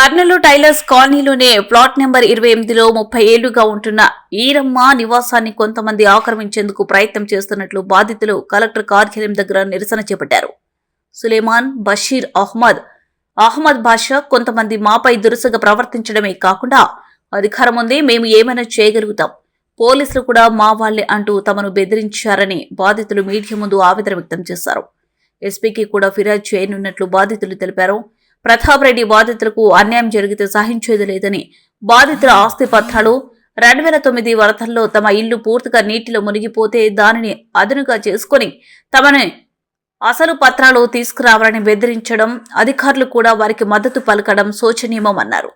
Kurnool tailors కాలనీలోనే plot number ఇరవై ఎనిమిదిలో ముప్పై ఏళ్ళుగా ఉంటున్న ఈరమ్మ నివాసాన్ని కొంతమంది ఆక్రమించేందుకు ప్రయత్నం చేస్తున్నట్లు బాధితులు కలెక్టర్ కార్యాలయం దగ్గర నిరసన చేపట్టారు. సులేమాన్ బషీర్ అహ్మద్. అహ్మద్ బాషా కొంతమంది మాపై దురుసుగా ప్రవర్తించడమే కాకుండా అధికారం ఉంది మేము ఏమైనా చేయగలుగుతాం. పోలీసులు కూడా మా వాళ్ళే అంటూ తమను బెదిరించారని బాధితులు మీడియా ముందు ఆవేదన వ్యక్తం చేశారు. ఎస్పీకి కూడా ఫిర్యాదు చేయనున్నట్లు బాధితులు తెలిపారు. ప్రతాప్ రెడ్డి బాధితులకు అన్యాయం జరిగితే సహించేది లేదని బాధితుల ఆస్తి పత్రాలు రెండు వేల తొమ్మిది వరదల్లో తమ ఇల్లు పూర్తిగా నీటిలో మునిగిపోతే దానిని అదునుగా చేసుకొని తమని అసలు పత్రాలు తీసుకురావాలని బెదిరించడం అధికారులు కూడా వారికి మద్దతు పలకడం శోచనీయమన్నారు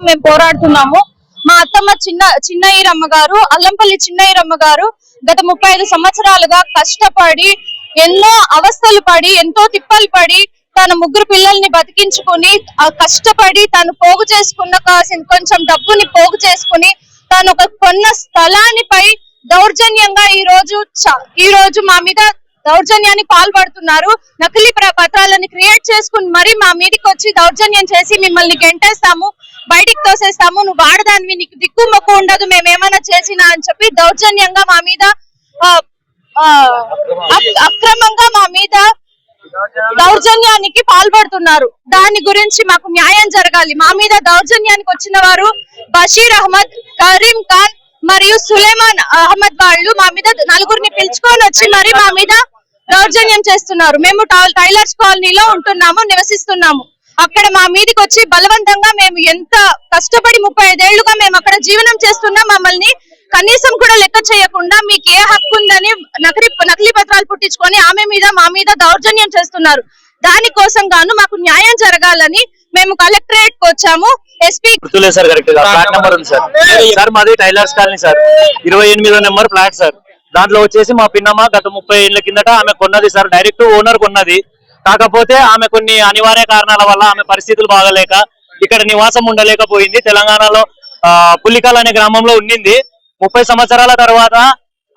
మేము పోరాడుతున్నాము. మా అత్తమ్మ చిన్న చిన్నయ్యరమ్మ గారు అల్లంపల్లి చిన్నయ్యరమ్మ గారు గత ముప్పై ఐదు సంవత్సరాలుగా కష్టపడి ఎన్నో అవస్థలు పడి ఎంతో తిప్పలు పడి తన ముగ్గురు పిల్లల్ని బతికించుకుని కష్టపడి తను పోగు చేసుకున్న కాసిన కొంచెం డబ్బుని పోగు చేసుకుని తను ఒక కొన్న స్థలానిపై దౌర్జన్యంగా ఈ రోజు ఈ రోజు మా మీద దౌర్జన్యానికి పాల్పడుతున్నారు. నకిలీ పత్రాలను క్రియేట్ చేసుకుని మరి మా మీదకి వచ్చి దౌర్జన్యం చేసి మిమ్మల్ని గెంటేస్తాము బయటికి తోసేస్తాము నువ్వు వాడదానివి నీకు దిక్కు మొక్కు ఉండదు మేము ఏమైనా చేసినా అని చెప్పి దౌర్జన్యంగా మా మీద ఆ, అక్రమంగా మా మీద దౌర్జన్యానికి పాల్పడుతున్నారు. దాని గురించి మాకు న్యాయం జరగాలి. మా మీద దౌర్జన్యానికి వచ్చిన వారు బషీర్ అహ్మద్ కరీం ఖాన్ మరియు సులేమాన్ అహ్మద్ వాళ్ళు మా మీద నలుగురిని పిలుచుకొని వచ్చి మరి మా మీద దౌర్జన్యం చేస్తున్నారు. మేము టైలర్స్ కాలనీలో ఉంటున్నాము నివసిస్తున్నాము. అక్కడ మా మీదకి వచ్చి బలవంతంగా మేము ఎంత కష్టపడి ముప్పై ఐదేళ్ళుగా మేము అక్కడ జీవనం చేస్తున్నా మమ్మల్ని కనీసం కూడా లెక్క చేయకుండా మీకు ఏ హక్కు ఉందని నకిలీ నకిలీ పత్రాలు పుట్టించుకొని ఆమె మీద మా మీద దౌర్జన్యం చేస్తున్నారు. దానికోసం గాను మాకు న్యాయం జరగాలని మేము కలెక్టరేట్కు వచ్చాము. ఎస్పీ సార్ కరెక్ట్గా ఫ్లాట్ నెంబర్ ఉంది సార్ సార్ మాది టైలర్స్ కాలనీ సార్. ఇరవై ఎనిమిదో నెంబర్ ఫ్లాట్ సార్. దాంట్లో వచ్చేసి మా పిన్నమ్మ గత ముప్పై ఏళ్ళ కిందట ఆమె కొన్నది సార్ డైరెక్ట్ ఓనర్ కొన్నది. కాకపోతే ఆమె కొన్ని అనివార్య కారణాల వల్ల ఆమె పరిస్థితులు బాగలేక ఇక్కడ నివాసం ఉండలేకపోయింది. తెలంగాణలో పులికల్ అనే గ్రామంలో ఉండింది. ముప్పై సంవత్సరాల తర్వాత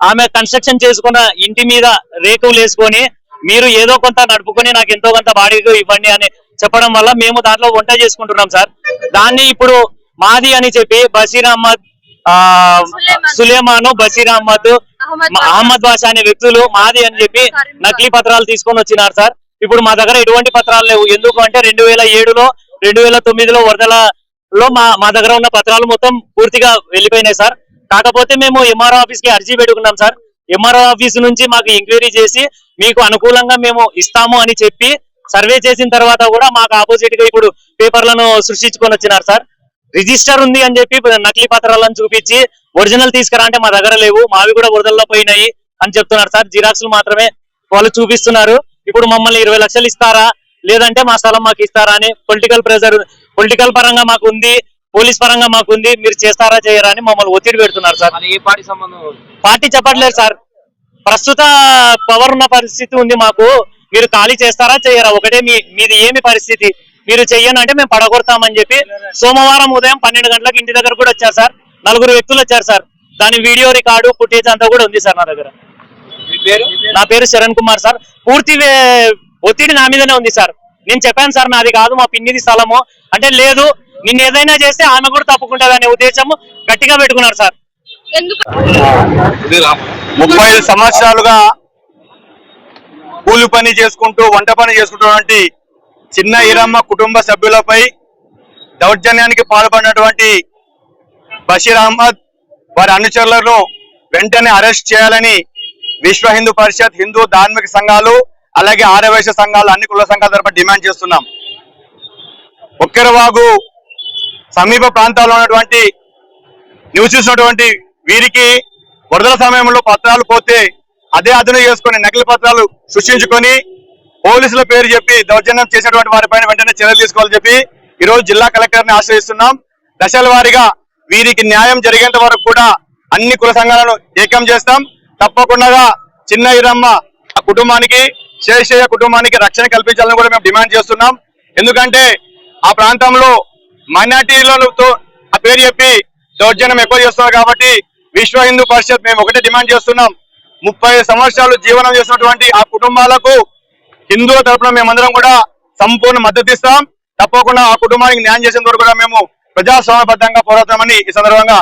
ఆమె కన్స్ట్రక్షన్ చేసుకున్న ఇంటి మీద రేకులు వేసుకొని మీరు ఏదో కొంత నడుపుకొని నాకు ఎంతో కొంత బాడీగా ఇవ్వండి అని చెప్పడం వల్ల మేము దాంట్లో వంట చేసుకుంటున్నాం సార్. దాన్ని ఇప్పుడు మాది అని చెప్పి బషీర్ అహ్మద్ ఆ సులేమాను బషీర్ అహ్మద్ అహ్మద్ బాషా. అనే వ్యక్తులు మాది అని చెప్పి నకిలీ పత్రాలు తీసుకొని వచ్చినారు సార్. ఇప్పుడు మా దగ్గర ఎటువంటి పత్రాలు లేవు. ఎందుకు అంటే రెండు వేల ఏడులో రెండు వేల తొమ్మిదిలో వరదలలో మా మా దగ్గర ఉన్న పత్రాలు మొత్తం పూర్తిగా వెళ్ళిపోయినాయి సార్. కాకపోతే మేము ఎంఆర్ఓ ఆఫీస్కి అర్జీ పెట్టుకున్నాం సార్. ఎంఆర్ఓ ఆఫీస్ నుంచి మాకు ఎంక్వైరీ చేసి మీకు అనుకూలంగా మేము ఇస్తాము అని చెప్పి సర్వే చేసిన తర్వాత కూడా మాకు ఆపోజిట్గా ఇప్పుడు పేపర్లను సృష్టించుకొని వచ్చినారు సార్. రిజిస్టర్ ఉంది అని చెప్పి నకిలీ పత్రాలను చూపించి ఒరిజినల్ తీసుకురా అంటే మా దగ్గర లేవు మావి కూడా వరదల్లో పోయినాయి అని చెప్తున్నారు సార్. జిరాక్స్లు మాత్రమే వాళ్ళు చూపిస్తున్నారు. ఇప్పుడు మమ్మల్ని ఇరవై లక్షలు ఇస్తారా? లేదంటే మా స్థలం మాకు ఇస్తారా అని పొలిటికల్ ప్రెజర్ పొలిటికల్ పరంగా మాకు ఉంది పోలీస్ పరంగా మాకు ఉంది మీరు చేస్తారా చేయరా అని మమ్మల్ని ఒత్తిడి పెడుతున్నారు సార్. ఏ పార్టీ సంబంధం? పార్టీ చెప్పట్లేదు సార్. ప్రస్తుత పవర్ ఉన్న పరిస్థితి ఉంది మాకు. మీరు ఖాళీ చేస్తారా చేయరా? ఒకటే మీ మీది ఏమి పరిస్థితి? మీరు చెయ్యను అంటే మేము పడగొడతామని చెప్పి సోమవారం ఉదయం పన్నెండు గంటలకు ఇంటి దగ్గర కూడా వచ్చారు సార్. నలుగురు వ్యక్తులు వచ్చారు సార్. దాని వీడియో రికార్డు ఫుటేజ్ అంతా కూడా ఉంది సార్ నా దగ్గర. నా పేరు శరణ్ కుమార్ సార్. పూర్తి ఒత్తిడి నా మీదనే ఉంది సార్. నేను చెప్పాను సార్ నాది కాదు మా పిన్నిది స్థలము. అంటే లేదు నిన్ను ఏదైనా చేస్తే ఆమె కూడా తప్పుకుంటుంది అనే ఉద్దేశము గట్టిగా పెట్టుకున్నారు సార్. ఎందుకు? ముప్పై ఐదు సంవత్సరాలుగా కూలి పని చేసుకుంటూ వంట పని చేసుకుంటున్నటువంటి చిన్న ఈరమ్మ కుటుంబ సభ్యులపై దౌర్జన్యానికి పాల్పడినటువంటి బషీర్ అహ్మద్ వారి అనుచరులను వెంటనే అరెస్ట్ చేయాలని విశ్వ హిందూ పరిషత్ హిందూ ధార్మిక సంఘాలు అలాగే ఆరవేశ సంఘాలు అన్ని కుల సంఘాల తరపున డిమాండ్ చేస్తున్నాం. ఒక్కరవాగు సమీప ప్రాంతాల్లో ఉన్నటువంటి నివసిస్తున్నటువంటి వీరికి వరదల సమయంలో పత్రాలు పోతే అదే అదును చేసుకొని నకిలీ పత్రాలు సృష్టించుకొని పోలీసుల పేరు చెప్పి దౌర్జన్యం చేసినటువంటి వారిపైన వెంటనే చర్యలు తీసుకోవాలని చెప్పి ఈరోజు జిల్లా కలెక్టర్ని ఆశ్రయిస్తున్నాం. దశల వారీగా వీరికి న్యాయం జరిగేంత వరకు కూడా అన్ని కుల సంఘాలను ఏకం చేస్తాం. తప్పకుండా చిన్న ఇరమ్మ ఆ కుటుంబానికి శేషయ్య కుటుంబానికి రక్షణ కల్పించాలని కూడా మేము డిమాండ్ చేస్తున్నాం. ఎందుకంటే ఆ ప్రాంతంలో మైనార్టీలతో ఆ పేరు చెప్పి దౌర్జన్యం ఎక్కువ చేస్తున్నారు కాబట్టి విశ్వ హిందూ పరిషత్ మేము ఒకటే డిమాండ్ చేస్తున్నాం. ముప్పై సంవత్సరాలు జీవనం చేసినటువంటి ఆ కుటుంబాలకు హిందువుల తరపున మేమందరం కూడా సంపూర్ణ మద్దతు ఇస్తాం. తప్పకుండా ఆ కుటుంబానికి న్యాయం చేసేందుకు కూడా మేము ప్రజాస్వామ్యబద్ధంగా పోరాడతామని ఈ సందర్భంగా